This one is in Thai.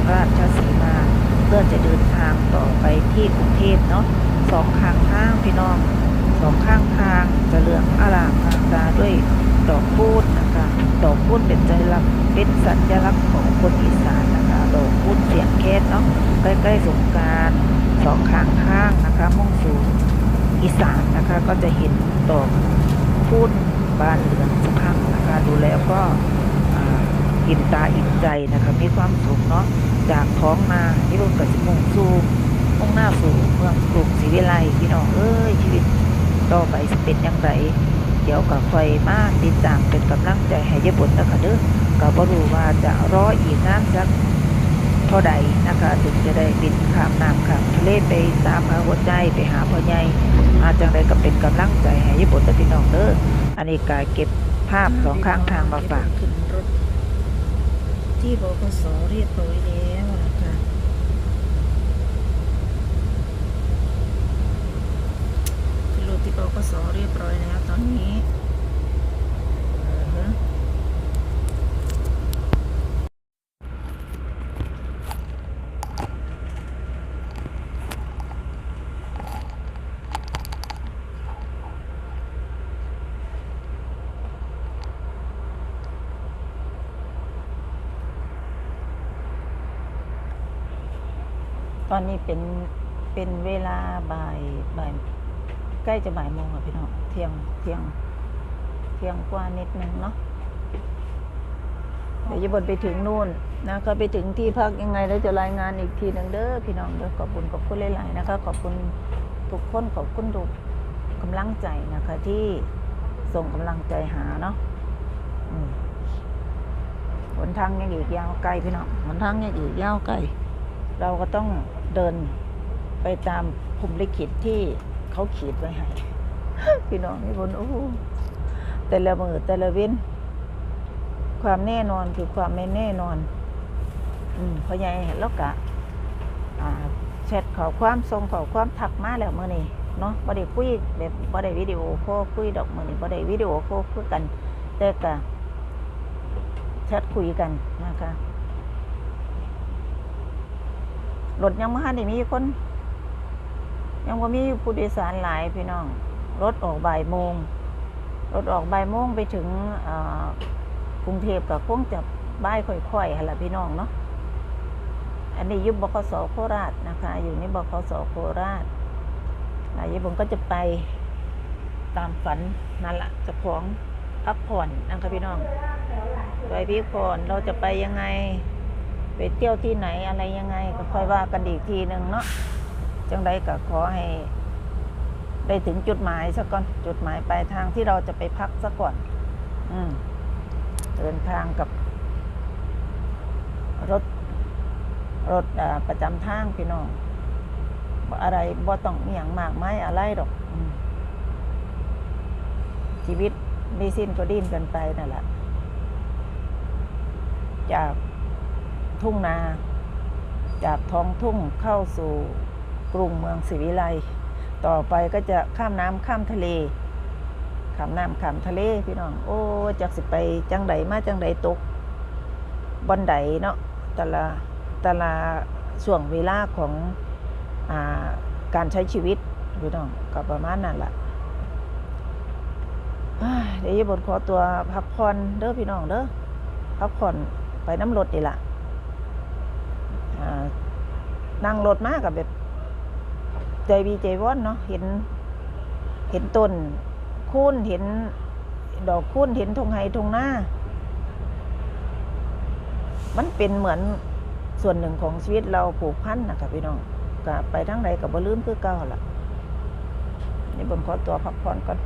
รราชสีมา เพื่อจะเดินทางต่อไปที่กรุงเทพเนาะสองข้างทางพี่น้องสองข้างทางจะเหลืองอลามทางตาด้วยดอกพูดนะคะดอกพูดเป็นสัญลักษณ์เป็นสัญลักษณ์ของคนอีสานนะคะดอกพูดเสียงแคสเนาะใกล้ๆสงการสองข้างทางนะคะมุ่งสู่อีสานนะคะก็จะเห็นดอกพูดบานเหลืองสะพรั่งนะคะดูแล้วก็ อิ่มตาอิ่มใจนะคะมีความสุขเนาะจากท้องนาที่รถกับมุ่งสู่มุ่งหน้าสู่เมืองกรุงศรีวิไลพี่น้องเอ้ยชีวิตต่อไปสิเป็นย่างไรเดี๋ยวกับไฟมากติดตามเป็นกำลังใจให้ยายบนนะคะเด้อก็บ่รู้ว่าจะรออีกนานสักเท่าใดนะคะถึงจะได้บินข้ามน้ำข้ามทะเลไปตามหาหัวใจไปหาพ่อใหญ่อาจังไดก็เป็นกำลังใจให้ยบนและพี่น้องเด้ออันนี้ก็เก็บภาพสองข้างทางมาฝากขึ้นรถ ที่บกสเรียบร้อยแล้วนะคะขึ้นรถที่บกสเรียบร้อยแล้วตอนนี้อือฮึ ตอนนี้เป็นเป็นเวลาบ่ายบ่าย ใกล้จะบ่ายโมงอะพี่น้องเที่ยงเที่ยงเที่ยงกว่านิดนึงเนาะเดี๋ยวจะบนไปถึงนู่นนะก็ไปถึงที่พักยังไงแล้วจะรายงานอีกทีหนึ่งเด้อพี่น้องเด้อขอบคุณขอบคุณหลายๆนะคะ ขอบคุณทุกคนขอบคุณทุกกำลังใจนะคะ ที่ส่งกำลังใจหาเนาะอืมหนทางยังอีกยาวไกลพี่น้องหนทางยังอีกยาวไกลเราก็ต้อง เดินไปตามภูมิลิขิตที่เขาขีดไว้ให้พี่น้องนี่บนโอ้แต่ละมือแต่ละเว้น ความแน่นอนคือความไม่แน่นอน อืมพราะไงแล้วกะอ่าแชทขอความทรงขอความทักมาแล้วมื่อนี้เนาะบ่ได้คุยแบบบ่ได้วิดีโอโคคุยดอกมื่อนี้บ่ได้วิดีโอโคคุยกัน แต่กะแชทคุยกันนะคะ รถยังม่ทันได้มีคน ยังว่ามีผู้โดยสารหลายพี่น้อง รถออกบ่ายโมง รถออกบ่ายโมงไปถึงกรุงเทพกับคงจะบ่ายค่อยๆหั่นล่ะพี่น้องเนาะ อันนี้ยุบบกสโคราชนะคะ อยู่ในบกสโคราชนายผมก็จะไปตามฝันนั่นละจะของพักผ่อนนะคะพี่น้อง ไปพักผ่อนเราจะไปยังไง ไปเที่ยวที่ไหนอะไรยังไง ก็ค่อยว่ากันอีกทีหนึ่งเนาะจังใดก็ขอให้ได้ถึงจุดหมายซะก่อนจุดหมายปลายทางที่เราจะไปพักซะก่อน อืมเดินทางกับ รถ รถประจำทางพี่น้องอะไรบ่ต้องมีอย่างมากไม้อะไรดอกชีวิตไมีสิ้นก็ดิ้นกันไปนั่นแหละจาก ทุ่งนา จากท้องทุ่งเข้าสู่กรุงเมืองศรีวิไลต่อไปก็จะข้ามน้ำข้ามทะเลข้ามน้ำข้ามทะเลพี่น้อง โอ้จากสิไปจังใดมาจังใดตกบอนใดเนาะแต่ละแต่ละช่วงเวลาของอาการใช้ชีวิตพี่น้องก็ประมาณนั้นแหละเดี๋ยวบนขอตัวพักผ่อนเด้อพี่น้องเด้อพักผ่อนไปน้ำรถนี่ละอ่า นั่งรถมากกับแบบ ใจวีใจว่อนเนาะเห็น เห็นต้นคูนเห็น ดอกคูนเห็นทงไฮทงหน้า มันเป็นเหมือนส่วนหนึ่งของชีวิตเราผูกพันนะคะพี่น้องกับไปทั้งใดกับบ่ลืมคือเก่าล่ะ นี่บนขอตัวพักผ่อนก่อน